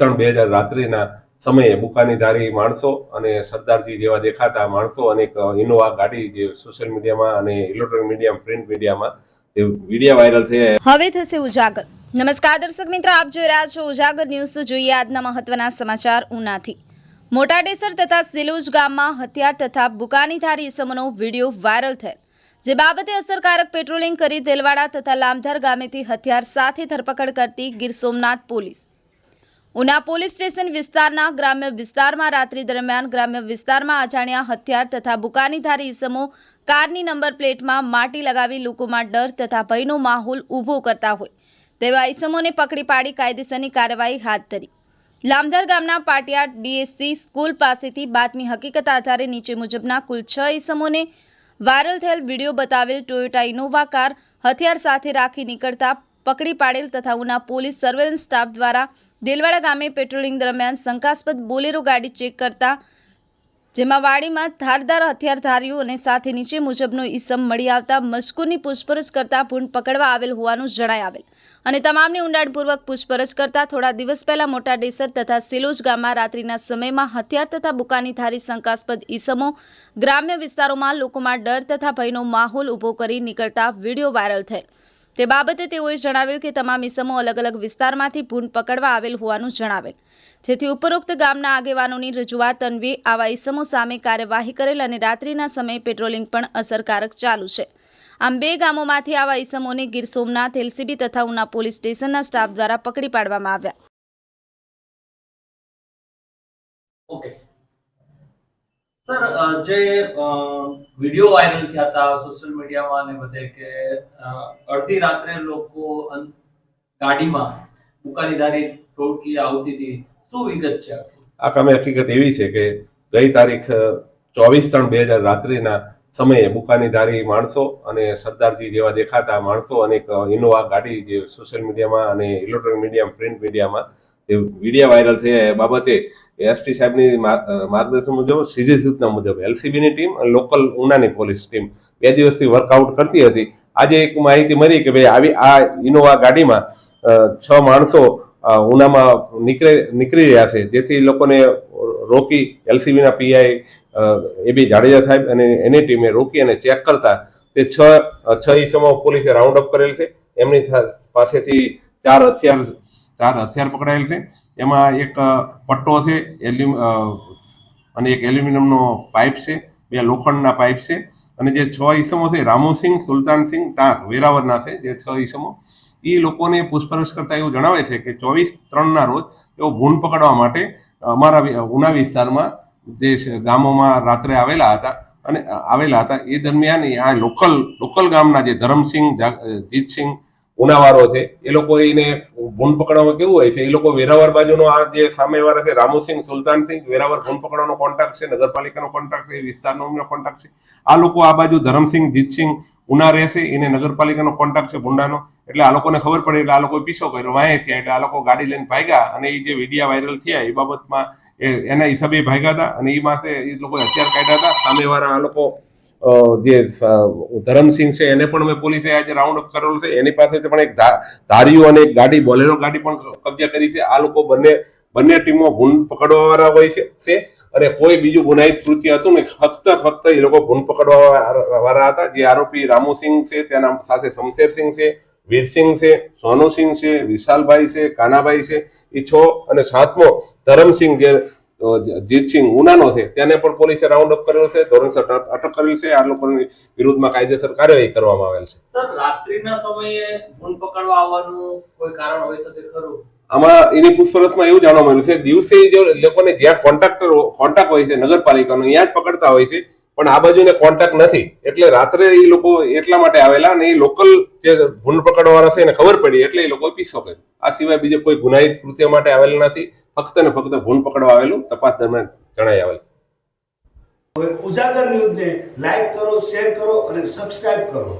ત્રણ બે હજાર રાત્રિના સમયે બુકાનીધારી માણસો અને સરદારજી જેવા દેખાતા માણસો અને ઇનોવા ગાડી જે સોશિયલ મીડિયામાં અને ઇલેક્ટ્રોનિક મીડિયા, પ્રિન્ટ મીડિયામાં એ વીડિયો વાયરલ થયા હવે થશે ઉજાગર. નમસ્કાર દર્શક મિત્રો, આપ જોઈ રહ્યા છો ઉજાગર ન્યૂઝ. તો જોઈએ આજના મહત્વના સમાચાર ઉનાથી. મોટા ડેસર તથા સિલુજ ગામમાં હથિયાર તથા બુકાનીધારી ઇસમોનો વીડિયો વાયરલ થયેલ. જે બાબતે અસરકારક પેટ્રોલિંગ કરી દેલવાડા તથા લામધાર ગામેથી હથિયાર સાથે ધરપકડ કરતી Gir Somnath police. Una police station વિસ્તારના ગ્રામ્ય વિસ્તારમાં રાત્રિ દરમિયાન ગ્રામ્ય વિસ્તારમાં અજાણ્યા હથિયાર તથા બુકાનીધારી ઇસમો કારની નંબર પ્લેટમાં માટી લગાવી લોકોમાં ડર તથા ભયનો માહોલ ઊભો કરતા હોય તેવા ઇસમોને પકડી પાડી કાયદેસરની કાર્યવાહી હાથ ધરી. લામધર ગામના પાટિયા ડીએસસી સ્કૂલ પાસેથી બાતમી હકીકત આધારે નીચે મુજબના કુલ છ ઇસમોને વાયરલ થયેલ વીડિયો બતાવેલ ટોયોટા ઇનોવા કાર હથિયાર સાથે રાખી નીકળતા પકડી પાડેલ તથા ઉના પોલીસ સર્વેલન્સ સ્ટાફ દ્વારા દેલવાડા ગામે પેટ્રોલિંગ દરમિયાન શંકાસ્પદ બોલેરો ગાડી ચેક કરતા જેમાં વાડીમાં ધારદાર હથિયારધારીઓ અને સાથે નીચે મુજબનો ઈસમ મળી આવતા મજકૂરની પૂછપરછ કરતા પૂર્ણ પકડવા આવેલ હોવાનું જણાય આવેલ. અને તમામની ઊંડાણપૂર્વક પૂછપરછ કરતા થોડા દિવસ પહેલા મોટા ડેસર તથા સિલોજ ગામમાં રાત્રિના સમયમાં હથિયાર તથા બુકાનીધારી શંકાસ્પદ ઈસમો ગ્રામ્ય વિસ્તારોમાં લોકોમાં ડર તથા ભયનો માહોલ ઊભો કરી નીકળતા વીડિયો વાયરલ થયેલ. તે બાબતે તેઓએ જણાવ્યું કે તમામ ઇસમો અલગ અલગ વિસ્તારમાંથી ભૂંડ પકડવા આવેલ હોવાનું જણાવેલ. જેથી ઉપરોક્ત ગામના આગેવાનોની રજૂઆત અન્વે આવા ઇસમો સામે કાર્યવાહી કરેલ અને રાત્રિના સમયે પેટ્રોલિંગ પણ અસરકારક ચાલુ છે. આમ બે ગામોમાંથી આવા ઇસમોને ગીર સોમનાથ, એલસીબી તથા ઉના પોલીસ સ્ટેશનના સ્ટાફ દ્વારા પકડી પાડવામાં આવ્યા. ઓકે સર જે વીડિયો વાયરલ થયા હતા સોશિયલ મીડિયામાં અને બધે કે અડધી રાત્રે લોકો ગાડીમાં બુકાનીદારી ટોળકી આવતી હતી. શું વિગત છે આ કામે હકીકત એવી છે કે ગઈ તારીખ ચોવીસ ત્રણ બે હજાર રાત્રિના સમયે બુકાનીધારી માણસો અને સરદારજી જેવા દેખાતા માણસો અને એક ઇનોવા ગાડી જે સોશિયલ મીડિયામાં અને ઇલેક્ટ્રોનિક મીડિયા, પ્રિન્ટ મીડિયામાં જે વીડિયો વાયરલ થયા એ બાબતે એસપી સાહેબની માર્ગદર્શન મુજબ, સીધી સૂચના મુજબ એલસીબીની ટીમ અને લોકલ ઉનાની પોલીસ ટીમ બે દિવસથી વર્કઆઉટ કરતી હતી. આજે એક માહિતી મળી કે ભાઈ આવી, આ ઇનોવા ગાડીમાં છ માણસો ઉનામાં નીકળે, નીકળી રહ્યા છે. જેથી લોકોને રોકી એલસીબીના પીઆઈ એ બી જાડેજા સાહેબ અને એની ટીમે રોકી અને ચેક કરતા તે છ છ ઈસમો પોલીસે રાઉન્ડ અપ કરેલ છે. એમની પાસેથી ચાર હથિયાર ચાર હથિયાર પકડાયેલ છે. એમાં એક પટ્ટો છે એલ્યુમ અને એક એલ્યુમિનિયમનો પાઇપ છે, બે લોખંડના પાઇપ છે, અને જે છ ઈસમો છે રામુસિંહ સુલતાનસિંહ ટાંક વેરાવરના છે, જે છ ઈસમો એ લોકોને પૂછપરછ કરતા એવું જણાવે છે કે ચોવીસ ત્રણના રોજ તેઓ ભૂંડ પકડવા માટે અમારા ઉના વિસ્તારમાં જે ગામોમાં રાત્રે આવેલા હતા, અને આવેલા હતા. એ દરમિયાન આ લોકલ લોકલ ગામના જે ધરમસિંહ જીતસિંહ ઉનાવાળો છે, એ લોકો એને ભૂંડ પકડવામાં કેવું હોય છે, એ લોકો વેરાવર બાજુનો આ જે સામેવાળા છે, રામુસિંહ, સુલતાનસિંહ વેરાવર ભૂંડ પકડવાનો કોન્ટ્રાક્ટ છે, નગરપાલિકાનો કોન્ટ્રાક્ટ છે એ વિસ્તારનો કોન્ટ્રાક્ટ છે. આ લોકો આ બાજુ ધરમસિંહ, જીતસિંહ, ઉના રહેશે, એને નગરપાલિકાનો કોન્ટ્રાક્ટ છે ભૂંડાનો. એટલે આ લોકોને ખબર પડે, એટલે આ લોકો પીછો કર્યો, વાંહે થયા, એટલે આ લોકો ગાડી લઈને ભાગ્યા અને એ જે વિડીયા વાયરલ થયા, એ બાબતમાં એના હિસાબે ભાગ્યા હતા અને એ માસે એ લોકોએ હથિયાર કાઢ્યા હતા. સામેવાળા આ લોકો જે ધરમસિંહ છે, એને પણ મેં પોલીસે આજે રાઉન્ડ અપ કરેલું છે. એની પાસેથી પણ એક ધારીઓ અને એક ગાડી, બોલેરો ગાડી પણ કબજે કરી છે. આ લોકો બંને બંને ટીમો ગુણ પકડવા વાળા હોય છે અને કોઈ બીજું ગુનાહિત કૃત્ય હતું ને ફક્ત ફક્ત એ લોકો ગુણ પકડવા વાળા હતા. જે આરોપી રામુસિંહ છે, તેના સાથે શમશેરસિંહ છે, વીરસિંહ છે, સોનુસિંહ છે, વિશાલભાઈ છે, કાનાભાઈ છે. એ છ અને સાતમો ધરમસિંહ જે જીતસિંહ ઉનાનો છે. તેને પણ પોલીસે રાઉન્ડ અપ કર્યો છે. ધોરણસર અટક કરેલ છે. આ લોકોની વિરુદ્ધમાં કાયદેસર કાર્યવાહી કરવામાં આવેલ છે. સર રાત્રિના સમયે ફોન પકડવા આવવાનું કોઈ કારણ હોઈ શકે ખરું? આમાં એની પૂછપરછમાં એવું જાણવા મળ્યું છે. દિવસે જે લોકોને જ્યાં કોન્ટ્રાક્ટર કોન્ટ્રાક્ટ હોય છે નગરપાલિકાનો ત્યાં જ પકડતા હોય છે. પણ આ બાજુને કોન્ટેક્ટ નથી. એટલે રાત્રે એ લોકો એટલા માટે આવેલા અને એ લોકલ જે ભૂંડ પકડવાવાળા છે એને ખબર પડી, એટલે એ લોકો પીસો કર્યો. આ સિવાય બીજે કોઈ ગુનાહિત કૃત્ય માટે આવેલ નથી. ફક્ત ને ફક્ત ભૂંડ પકડવા આવેલું, તપાસ દરમિયાન જણાઈ આવેલ ઉજાગર ન્યૂઝને લાઈક કરો, શેર કરો અને સબસ્ક્રાઇબ કરો.